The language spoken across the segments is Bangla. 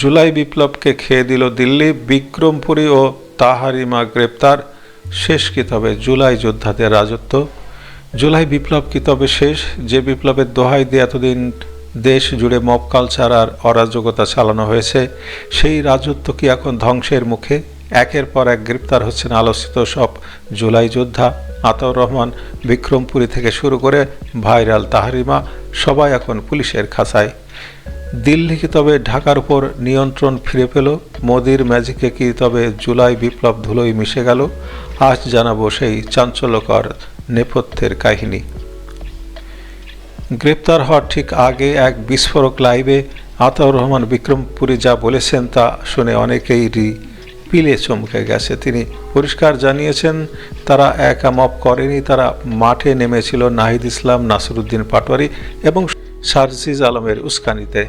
জুলাই বিপ্লবকে খেয়ে দিল দিল্লি, বিক্রমপুরী ও তাহারিমা গ্রেপ্তার। শেষ কি তবে জুলাই যোদ্ধাদের রাজত্ব? জুলাই বিপ্লব কি তবে শেষ? যে বিপ্লবের দোহাই দিয়ে এতদিন দেশ জুড়ে মব কালচার আর অরাজকতা চালানো হয়েছে, সেই রাজত্ব কি এখন ধ্বংসের মুখে? একের পর এক গ্রেপ্তার হচ্ছেন আলোচিত সব জুলাই যোদ্ধা। আতাউর রহমান বিক্রমপুরী থেকে শুরু করে ভাইরাল তাহারিমা সবাই এখন পুলিশের খাঁচায়। দিল্লি কি তবে ঢাকার উপর নিয়ন্ত্রণ ফিরে পেল। মোদির ম্যাজিকে কি তবে জুলাই বিপ্লব ধুলোই মিশে গেল? আজ জানাব সেই চাঞ্চল্যকর নেপথ্যের কাহিনী। গ্রেপ্তার হওয়ার ঠিক আগে এক বিস্ফোরক লাইভে আতাউর রহমান বিক্রমপুরী যা বলেছেন তা শুনে অনেকেই রি পিলে চমকে গেছে। তিনি পরিষ্কার জানিয়েছেন, তারা একা মপ করেনি, তারা মাঠে নেমেছিল নাহিদ ইসলাম, নাসিরুদ্দিন পাটোয়ারি এবং সারজিজ আলমের উস্কানিতে।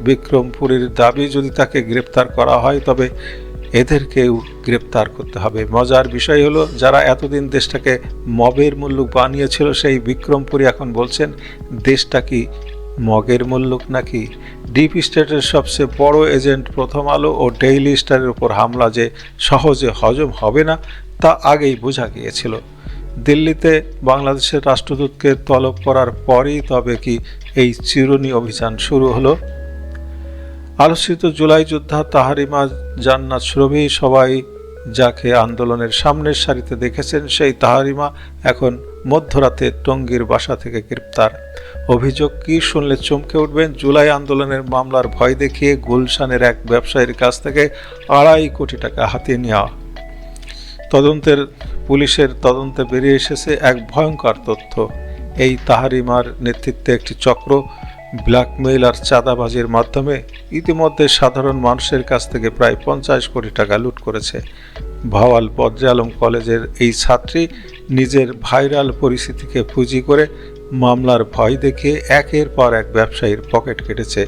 বিক্রমপুরীর দাবি, যদি তাকে গ্রেপ্তার করা হয়, তবে এদেরকেও গ্রেপ্তার করতে হবে। মজার বিষয় হলো, যারা এতদিন দেশটাকে মবের মুল্লুক বানিয়েছিল, সেই বিক্রমপুরী এখন বলছেন, দেশটা কি মগের মুল্লুক নাকি? ডিপ স্টেটের সবচেয়ে বড় এজেন্ট প্রথম আলো ও ডেইলি স্টারের উপর হামলা যে সহজে হজম হবে না, তা আগেই বোঝা গিয়েছিল। দিল্লিতে বাংলাদেশের রাষ্ট্রদূতকে তলব করার পরেই তবে কি এই চিরুনি অভিযান শুরু হলো? আলোচিত জুলাই যোদ্ধা তাহারিমা জান্নাত সুরভি সবাই যাকে আন্দোলনের সামনের সারিতে দেখেছেন, সেই তাহারিমা এখন মধ্যরাতে টঙ্গীর বাসা থেকে গ্রেপ্তার। অভিযোগ কি শুনলে চমকে উঠবেন? জুলাই আন্দোলনের মামলার ভয় দেখিয়ে গুলশানের এক ব্যবসায়ীর কাছ থেকে আড়াই কোটি টাকা হাতিয়ে নেওয়া। তদন্তের পুলিশের তদন্তে বেরিয়ে এসেছে এক ভয়ঙ্কর তথ্য। এই তাহারিমার নেতৃত্বে একটি চক্র ব্ল্যাকমেইল আর চাঁদাবাজির মাধ্যমে ইতিমধ্যে সাধারণ মানুষের কাছ থেকে প্রায় পঞ্চাশ কোটি টাকা লুট করেছে। ভাওয়াল বদ্রে আলম কলেজের এই ছাত্রী নিজের ভাইরাল পরিস্থিতিকে পুঁজি করে মামলার ভয় দেখিয়ে একের পর এক ব্যবসায়ীর পকেট কেটেছে।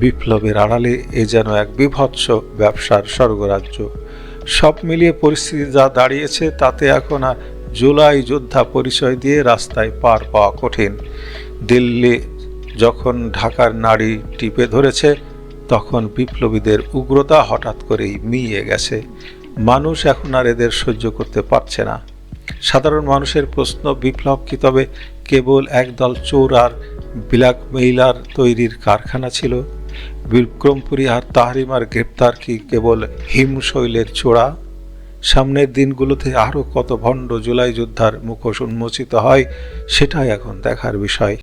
বিপ্লবের আড়ালে এ যেন এক বিভৎস ব্যবসার স্বর্গরাজ্য। সব মিলিয়ে পরিস্থিতি যা দাঁড়িয়েছে তাতে এখন আর জুলাই যোদ্ধা পরিচয় দিয়ে রাস্তায় পার পাওয়া কঠিন। দিল্লি যখন ঢাকার নাড়ি টিপে ধরেছে, তখন বিপ্লবীদের উগ্রতা হঠাৎ করেই মিইয়ে গেছে। মানুষ এখন আর এদের সহ্য করতে পারছে না। সাধারণ মানুষের প্রশ্ন বিপ্লব কি, তবে কেবল একদল চোর আর ব্ল্যাকমেইলার তৈরির কারখানা ছিল? বিক্রমপুরী আর তাহরিমার গ্রেপ্তার কি কেবল হিমশৈলের চোড়া? সামনের দিনগুলোতে আরও কত ভণ্ড জুলাই যোদ্ধার মুখোশ উন্মোচিত হয়, সেটাই এখন দেখার বিষয়।